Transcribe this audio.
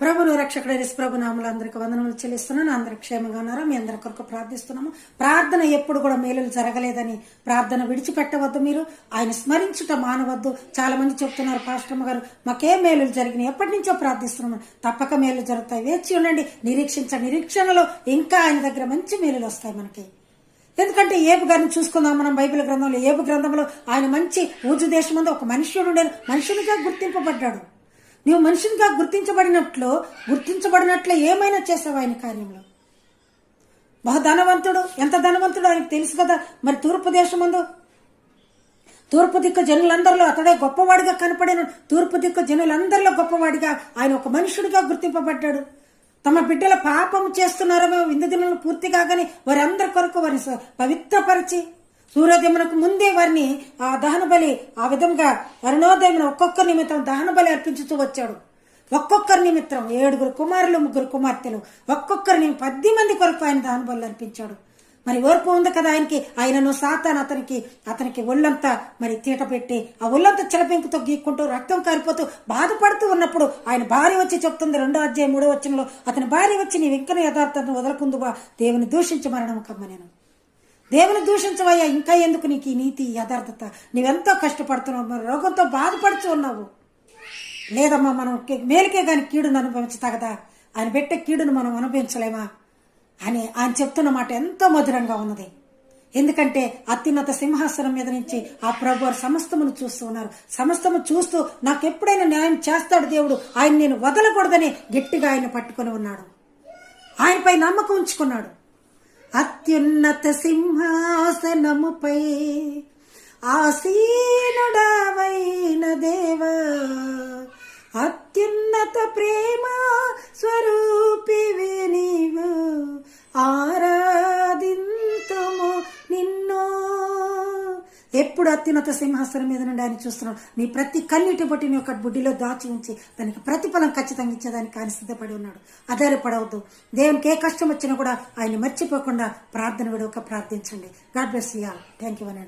ప్రభులు రక్షకుడు ప్రభు నామలు అందరికి వందనములు చెల్లిస్తున్నాను. అందరు క్షేమంగా ఉన్నారా? మీ అందరి కొరకు ప్రార్థిస్తున్నాము. ప్రార్థన ఎప్పుడు కూడా మేలులు జరగలేదని ప్రార్థన విడిచిపెట్టవద్దు మీరు. ఆయన స్మరించుట మానవద్దు. చాలా మంది చెప్తున్నారు పాస్టమ్మ గారు మాకే మేలులు జరిగినాయి. ఎప్పటి నుంచో ప్రార్థిస్తున్నాము. తప్పక మేలు జరుగుతాయి. వేచి ఉండండి. నిరీక్షించ నిరీక్షణలో ఇంకా ఆయన దగ్గర మంచి మేలులు వస్తాయి మనకి. ఎందుకంటే ఏబు గారిని చూసుకుందాం మనం బైబిల్ గ్రంథంలో. ఏబు గ్రంథంలో ఆయన మంచి ఊజు దేశం ఒక మనుష్యుడు ఉండేది మనుషునిగా గుర్తింపబడ్డాడు. నీవు మనిషినిగా గుర్తించబడినట్లు గుర్తించబడినట్లు ఏమైనా చేసావు ఆయన కార్యంలో? బహుధనవంతుడు ఎంత ధనవంతుడు ఆయనకు తెలుసు కదా? మరి తూర్పు దేశమందు? తూర్పు దిక్కు జనులందరిలో అతడే గొప్పవాడిగా కనపడిన. తూర్పు దిక్కు జనులందరిలో గొప్పవాడిగా ఆయన ఒక మనుషుడిగా గుర్తింపబడ్డాడు. తమ బిడ్డల పాపం చేస్తున్నారేమో విందు దినాలు పూర్తి కాగానే వారందరి కొరకు వారిని పవిత్రపరిచి సూర్యోదయమునకు ముందే వారిని ఆ దహన బలి ఆ విధంగా అరుణోదయమున ఒక్కొక్క నిమిత్తం దహన బలి అర్పించుతూ వచ్చాడు. ఒక్కొక్కరి నిమిత్తం ఏడుగురు కుమారులు ముగ్గురు కుమార్తెలు ఒక్కొక్కరిని పది మంది కొరకు ఆయన దహన బలి అర్పించాడు. మరి ఓర్పు ఉంది కదా ఆయనకి? ఆయనను సాతాన్ అతనికి అతనికి ఒళ్ళంతా మరి తీట పెట్టి ఆ ఒళ్ళంతా చిలపెంకుతో గీక్కుంటూ రక్తం కారిపోతూ బాధపడుతూ ఉన్నప్పుడు ఆయన భార్య వచ్చి చెప్తుంది రెండో అధ్యాయం మూడో వచ్చినలో అతని భార్య వచ్చి నీ వెంకన యథార్థతను వదలకుందువా? దేవుని దూషించి మరణం కమ్మ నేను దేవుని దూషించవయ్యా ఇంకా ఎందుకు నీకు ఈ నీతి యథార్థత? నీవెంతో కష్టపడుతున్నావు మరి రోగంతో బాధపడుతూ ఉన్నావు. లేదమ్మా మనం మేలుకే కానీ కీడును అనుభవించతగదా? ఆయన పెట్టే కీడును మనం అనుభవించలేమా? అని ఆయన చెప్తున్న మాట ఎంతో మధురంగా ఉన్నది. ఎందుకంటే అత్యున్నత సింహాసనం మీద నుంచి ఆ ప్రభు వారు సమస్తమును చూస్తూ ఉన్నారు. సమస్తము చూస్తూ నాకు ఎప్పుడైనా న్యాయం చేస్తాడు దేవుడు ఆయన నేను వదలకూడదని గట్టిగా ఆయన పట్టుకొని ఉన్నాడు. ఆయనపై నమ్మకం ఉంచుకున్నాడు. అత్యున్నత సింహాసనముపై ఆసీనుడవైన దేవా అత్యున్నత ప్రేమ స్వరూపివి ఎప్పుడు అత్యున్నత సింహాసనం మీద నుండి ఆయన చూస్తున్నాడు నీ ప్రతి కన్నీటి బట్టి నీ యొక్క బుడ్డిలో దాచి ఉంచి దానికి ప్రతిఫలం ఖచ్చితంగా ఇచ్చేదానికి ఆయన సిద్ధపడి ఉన్నాడు. ఆధారపడవద్దు దేవునికి ఏ కష్టం వచ్చినా కూడా ఆయన మర్చిపోకుండా ప్రార్థన విడవక ప్రార్థించండి. God bless you thank you అని